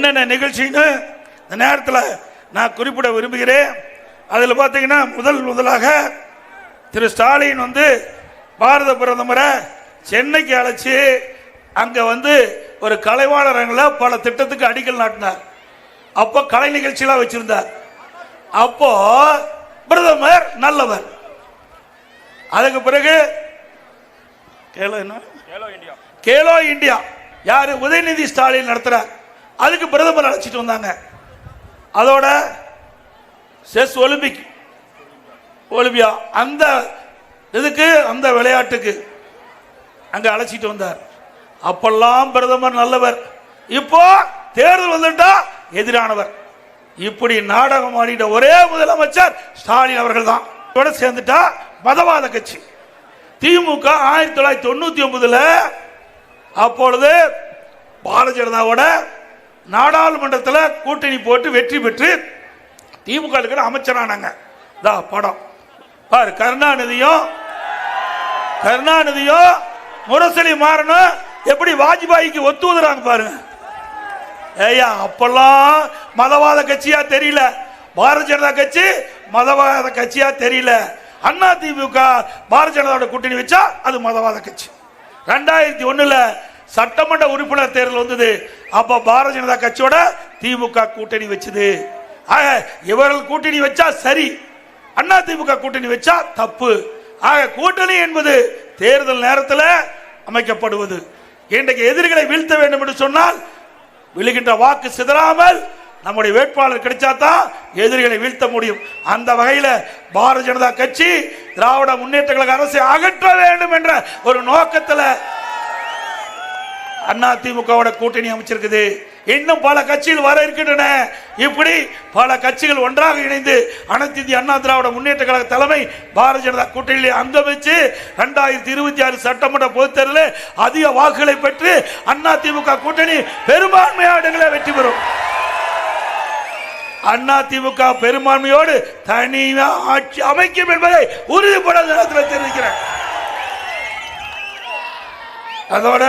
என்னென்ன நிகழ்ச்சின்னு இந்த நேரத்தில் நான் குறிப்பிட விரும்புகிறேன். அதில் பார்த்தீங்கன்னா முதல் முதலாக திரு ஸ்டாலின் வந்து பாரத பிரதமரை சென்னைக்கு அழைச்சி அங்கே வந்து ஒரு கலைவாணரங்கில் பல திட்டத்துக்கு அடிக்கல் நாட்டினார். அப்போ கலை நிகழ்ச்சியெல்லாம் வச்சிருந்தார். அப்போ பிரதமர் நல்லவர். அதுக்கு பிறகு கேளோ என்ன? கேலோ இந்தியா. யாரு? உதயநிதி ஸ்டாலின் நடத்துறார். அதுக்கு பிரதமர் அழைச்சிட்டு வந்தாங்க. அதோட செஸ் ஒலிம்பிக் ஒலிம்பியா அந்த இதுக்கு அந்த விளையாட்டுக்கு அங்க அழைச்சிட்டு வந்தார். அப்பெல்லாம் பிரதமர் நல்லவர். இப்போ தேர்தல் வந்துட்டா எதிரானவர். இப்படி நாடகம் ஆடிட்ட ஒரே முதலமைச்சர் ஸ்டாலின் அவர்கள் தான் இதோட சேர்ந்துட்டா மதவாத கட்சி. திமுக ஆயிரத்தி தொள்ளாயிரத்தி தொண்ணூத்தி ஒன்பதுல அப்பொழுது பாரதிய ஜனதாவோட நாடாளுமன்றத்தில் கூட்டணி போட்டு வெற்றி பெற்று திமுக அமைச்சரானாங்க. தா படம். பாரு கருணாநிதியும் கருணாநிதியும் முரசொலி மாறணும் எப்படி வாஜ்பாய்க்கு ஒத்துவதுறாங்க பாருங்க. ஏய்யா அப்பெல்லாம் மதவாத கட்சியா தெரியல. பாரதிய ஜனதா கட்சி மதவாத கட்சியா தெரியல. அண்ணா திமுக பாரதிய ஜனதாவோட கூட்டணி வச்சா அது மதவாத கட்சி. ரெண்டாயிரத்தி ஒண்ணுல சட்டமன்ற உறுப்பினர் தேர்தல் வந்தது. அப்ப பாரதிய ஜனதா கட்சியோட திமுக கூட்டணி வச்சது. ஆக இவர்கள் கூட்டணி வச்சா சரி. அண்ணா திமுக கூட்டணி வச்சா தப்பு. ஆக கூட்டணி என்பது தேர்தல் நேரத்தில் அமைக்கப்படுவது. இன்றைக்கு எதிரிகளை வீழ்த்த வேண்டும் என்று சொன்னால் விழுகின்ற வாக்கு சிதறாமல் நம்முடைய வேட்பாளர் கிடைச்சா தான் எதிரிகளை வீழ்த்த முடியும். அந்த வகையில் பாரதிய ஜனதா கட்சி திராவிட முன்னேற்ற கழக அரசை அகற்ற வேண்டும் என்ற ஒரு நோக்கத்தில் அண்ணா திமுகவோட கூட்டணி அமைச்சிருக்குது. இன்னும் பல கட்சிகள் வர இருக்கின்றன. இப்படி பல கட்சிகள் ஒன்றாக இணைந்து அனைத்து இந்திய அண்ணா திராவிட முன்னேற்ற கழக தலைமை பாரதிய ஜனதா கூட்டணியில் அங்கம் வச்சு ரெண்டாயிரத்தி இருபத்தி ஆறு சட்டமன்ற பொதுத் தேர்தலில் அதிக வாக்குகளை பெற்று அண்ணா திமுக கூட்டணி பெரும்பான்மையான இடங்களை வெற்றி பெறும். அண்ணா திமுக பெரும்பான்மையோடு தனியா ஆட்சி அமைக்கும் என்பதை உறுதிப்பட தெரிவிக்கிறேன். அதோட